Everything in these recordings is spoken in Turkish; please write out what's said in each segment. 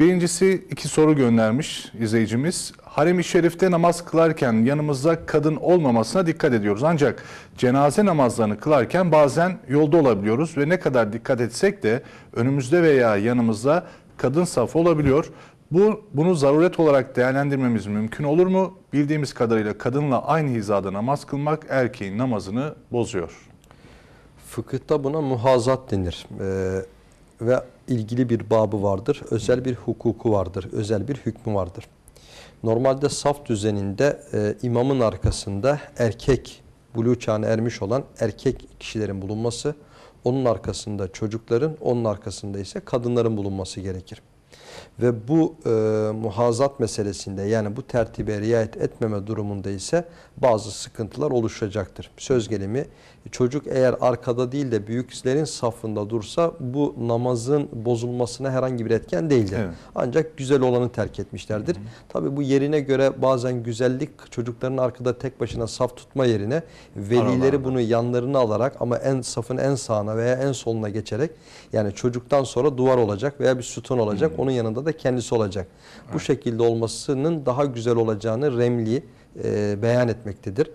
Birincisi iki soru göndermiş izleyicimiz. Harem-i Şerif'te namaz kılarken yanımızda kadın olmamasına dikkat ediyoruz. Ancak cenaze namazlarını kılarken bazen yolda olabiliyoruz ve ne kadar dikkat etsek de önümüzde veya yanımızda kadın safı olabiliyor. Bu bunu zaruret olarak değerlendirmemiz mümkün olur mu? Bildiğimiz kadarıyla kadınla aynı hizada namaz kılmak erkeğin namazını bozuyor. Fıkıhta buna muhazat denir. Ee, ve ilgili bir babı vardır. Özel bir hukuku vardır. Özel bir hükmü vardır. Normalde saf düzeninde e, imamın arkasında erkek, buluğ çağına ermiş olan erkek kişilerin bulunması, onun arkasında çocukların, onun arkasında ise kadınların bulunması gerekir. Ve bu e, muhazat meselesinde yani bu tertibe riayet etmeme durumunda ise bazı sıkıntılar oluşacaktır. Söz gelimi çocuk eğer arkada değil de büyüklerin safında dursa bu namazın bozulmasına herhangi bir etken değildir. Evet. Ancak güzel olanı terk etmişlerdir. Tabi bu yerine göre bazen güzellik çocukların arkada tek başına saf tutma yerine velileri Aralarda. bunu yanlarına alarak ama en safın en sağına veya en soluna geçerek yani çocuktan sonra duvar olacak veya bir sütun olacak. Onun yanında da kendisi olacak. Bu şekilde olmasının daha güzel olacağını Remli e, beyan etmektedir.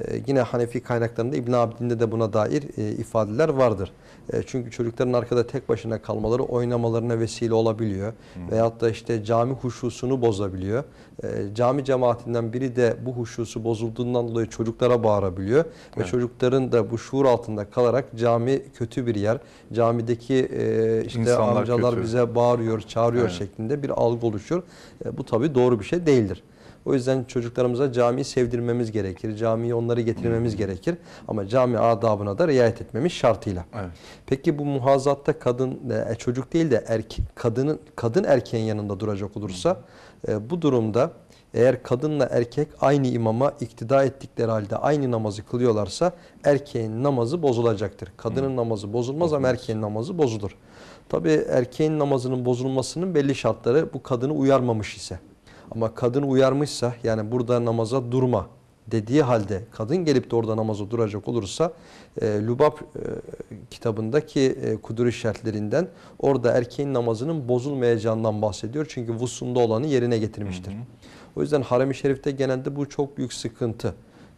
E, yine Hanefi kaynaklarında İbn Abidin'de de buna dair e, ifadeler vardır. E, çünkü çocukların arkada tek başına kalmaları oynamalarına vesile olabiliyor. Veyahut da işte cami huşusunu bozabiliyor. E, cami cemaatinden biri de bu huşusu bozulduğundan dolayı çocuklara bağırabiliyor. Ve Evet. çocukların da bu şuur altında kalarak cami kötü bir yer. Camideki e, işte İnsanlar amcalar kötü. bize bağırıyor, çağırıyor Evet. şeklinde bir algı oluşuyor. Bu tabii doğru bir şey değildir. O yüzden çocuklarımıza camiyi sevdirmemiz gerekir. Camiyi onları getirmemiz gerekir. Ama cami adabına da riayet etmemiz şartıyla. Evet. Peki bu muhazatta kadın e, çocuk değil de erkek kadının kadın erkeğin yanında duracak olursa e, bu durumda eğer kadınla erkek aynı imama iktida ettikleri halde aynı namazı kılıyorlarsa erkeğin namazı bozulacaktır. Kadının namazı bozulmaz ama erkeğin namazı bozulur. Tabi erkeğin namazının bozulmasının belli şartları bu kadını uyarmamış ise. Ama kadın uyarmışsa yani burada namaza durma dediği halde kadın gelip de orada namaza duracak olursa e, Lubab e, kitabındaki e, kuduri şartlarından orada erkeğin namazının bozulmayacağından bahsediyor. Çünkü vusunda olanı yerine getirmiştir. O yüzden harem-i şerifte genelde bu çok büyük sıkıntı.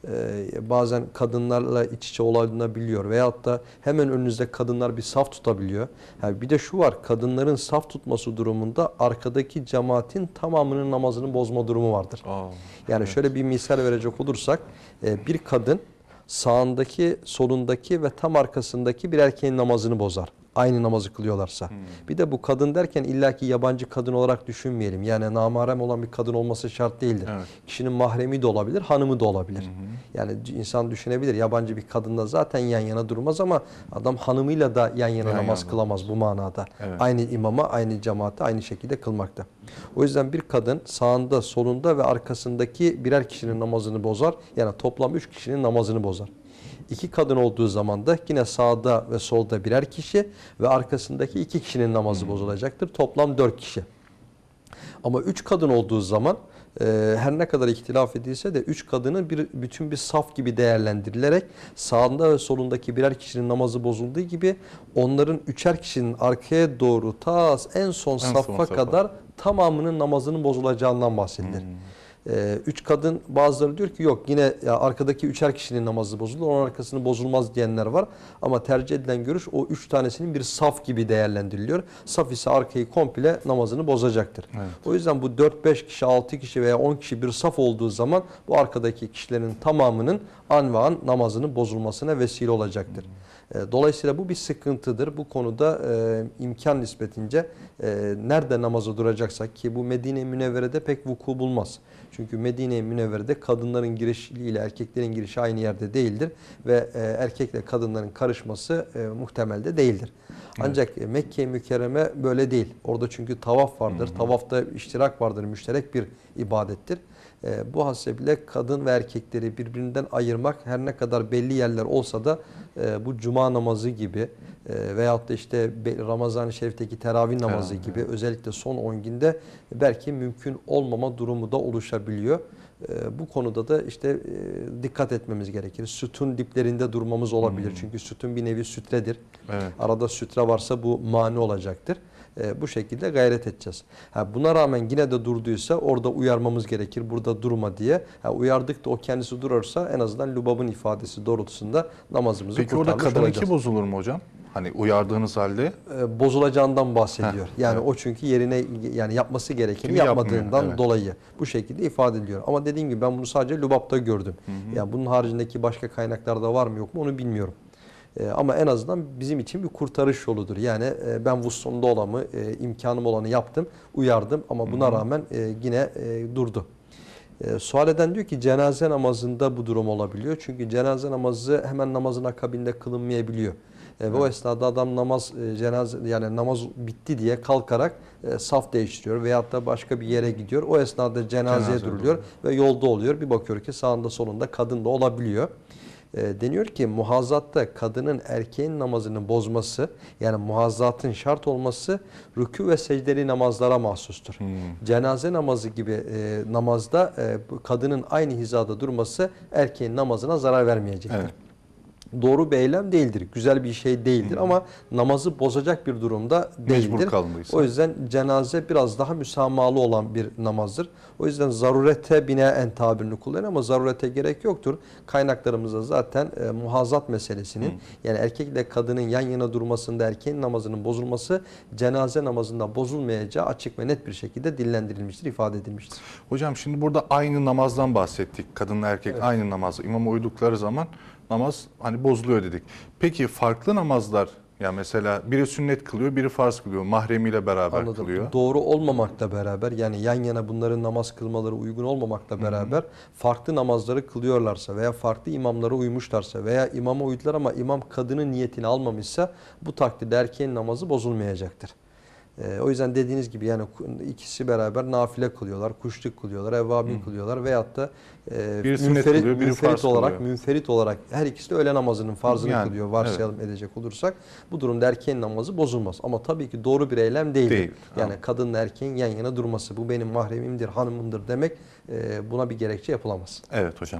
Ee, bazen kadınlarla iç içe olabiliyor veyahut da hemen önünüzde kadınlar bir saf tutabiliyor. Yani bir de şu var kadınların saf tutması durumunda arkadaki cemaatin tamamının namazını bozma durumu vardır. Aa, Yani şöyle bir misal verecek olursak e, bir kadın sağındaki, solundaki ve tam arkasındaki bir erkeğin namazını bozar. Aynı namazı kılıyorlarsa. Bir de bu kadın derken illaki yabancı kadın olarak düşünmeyelim. Yani namarem olan bir kadın olması şart değildir. Evet. Kişinin mahremi de olabilir, hanımı da olabilir. Yani insan düşünebilir yabancı bir kadınla zaten yan yana durmaz ama adam hanımıyla da yan yana Yan namaz yana. kılamaz bu manada. Evet. Aynı imama, aynı cemaate aynı şekilde kılmakta. O yüzden bir kadın sağında, solunda ve arkasındaki birer kişinin namazını bozar. Yani toplam üç kişinin namazını bozar. İki kadın olduğu zaman da yine sağda ve solda birer kişi ve arkasındaki iki kişinin namazı bozulacaktır. Toplam dört kişi. Ama üç kadın olduğu zaman e, her ne kadar ihtilaf edilse de üç kadının bir bütün bir saf gibi değerlendirilerek sağında ve solundaki birer kişinin namazı bozulduğu gibi onların üçer kişinin arkaya doğru ta en son son saffa safa. kadar tamamının namazının bozulacağından bahsedilir. Ee, üç kadın bazıları diyor ki yok yine ya arkadaki üçer kişinin namazı bozulur onun arkasını bozulmaz diyenler var. Ama tercih edilen görüş o üç tanesinin bir saf gibi değerlendiriliyor. Saf ise arkayı komple namazını bozacaktır. Evet. O yüzden bu 4-5 kişi 6 kişi veya 10 kişi bir saf olduğu zaman bu arkadaki kişilerin tamamının an ve an namazının bozulmasına vesile olacaktır. E, Dolayısıyla bu bir sıkıntıdır. Bu konuda e, imkan nispetince e, nerede namaza duracaksak ki bu Medine-i Münevvere'de pek vuku bulmaz. Çünkü Medine-i Münevvere'de kadınların girişiyle erkeklerin girişi aynı yerde değildir ve e, erkekle kadınların karışması e, muhtemel de değildir. Ancak e, Mekke-i Mükerreme böyle değil. Orada çünkü tavaf vardır. Tavafta iştirak vardır. Müşterek bir ibadettir. E, bu hasebiyle kadın ve erkekleri birbirinden ayırmak her ne kadar belli yerler olsa da e, bu cuma namazı gibi e, veyahut da işte Ramazan-ı Şerif'teki teravih namazı Teravih, gibi özellikle son 10 günde belki mümkün olmama durumu da oluşabiliyor. E, bu konuda da işte e, dikkat etmemiz gerekir. Sütun diplerinde durmamız olabilir. Çünkü sütun bir nevi sütredir. evet. Arada sütre varsa bu mani olacaktır. E, bu şekilde gayret edeceğiz. Ha, buna rağmen yine de durduysa orada uyarmamız gerekir. Burada durma diye. Ha, uyardık da o kendisi durursa en azından Lubab'ın ifadesi doğrultusunda namazımızı Peki orada kurtarmış olacağız. bozulur mu hocam? Hani uyardığınız halde E, bozulacağından bahsediyor. Heh, yani evet. o çünkü yerine yani yapması gerekeni Kimi yapmıyor, yapmadığından evet. dolayı bu şekilde ifade ediliyor. Ama dediğim gibi ben bunu sadece Lubab'da gördüm. Yani bunun haricindeki başka kaynaklarda var mı yok mu onu bilmiyorum. E, ama en azından bizim için bir kurtarış yoludur. Yani e, ben vuslumda olanı, e, imkanım olanı yaptım, uyardım ama buna rağmen e, yine e, durdu. E, sual eden diyor ki cenaze namazında bu durum olabiliyor. Çünkü cenaze namazı hemen namazın akabinde kılınmayabiliyor. E, ve o esnada adam namaz e, cenaze yani namaz bitti diye kalkarak e, saf değiştiriyor veyahut da başka bir yere gidiyor. O esnada cenazeye Cenaze duruluyor ve yolda oluyor. Bir bakıyor ki sağında solunda kadın da olabiliyor. E, deniyor ki muhazzatta kadının erkeğin namazını bozması yani muhazzatın şart olması rükû ve secdeli namazlara mahsustur. Hmm. Cenaze namazı gibi e, namazda e, kadının aynı hizada durması erkeğin namazına zarar vermeyecektir. Evet. Doğru bir eylem değildir. Güzel bir şey değildir ama namazı bozacak bir durumda Mecbur değildir. kalındıysa. O yüzden cenaze biraz daha müsamahalı olan bir namazdır. O yüzden zarurete binaen tabirini kullanıyor ama zarurete gerek yoktur. Kaynaklarımızda zaten e, muhazat meselesinin yani erkekle kadının yan yana durmasında erkeğin namazının bozulması cenaze namazında bozulmayacağı açık ve net bir şekilde dillendirilmiştir, ifade edilmiştir. Hocam şimdi burada aynı namazdan bahsettik. Kadınla erkek aynı namazı imama uydukları zaman namaz hani bozuluyor dedik. Peki farklı namazlar ya mesela biri sünnet kılıyor, biri farz kılıyor. Mahremiyle beraber Anladım. kılıyor. Doğru olmamakla beraber yani yan yana bunların namaz kılmaları uygun olmamakla beraber farklı namazları kılıyorlarsa veya farklı imamlara uymuşlarsa veya imama uydular ama imam kadının niyetini almamışsa bu takdirde erkeğin namazı bozulmayacaktır. Ee, o yüzden dediğiniz gibi yani ikisi beraber nafile kılıyorlar, kuşluk kılıyorlar, evvabin kılıyorlar veyahut da e, Biri sünnet münferit- kılıyor, biri münferit farz olarak kılıyor. münferit olarak her ikisi de öğle namazının farzını Yani, kılıyor varsayalım edecek olursak bu durumda erkeğin namazı bozulmaz. Ama tabii ki doğru bir eylem değildir. Değil, Yani tamam. kadınla erkeğin yan yana durması bu benim mahremimdir, hanımımdır demek e, buna bir gerekçe yapılamaz. Evet hocam.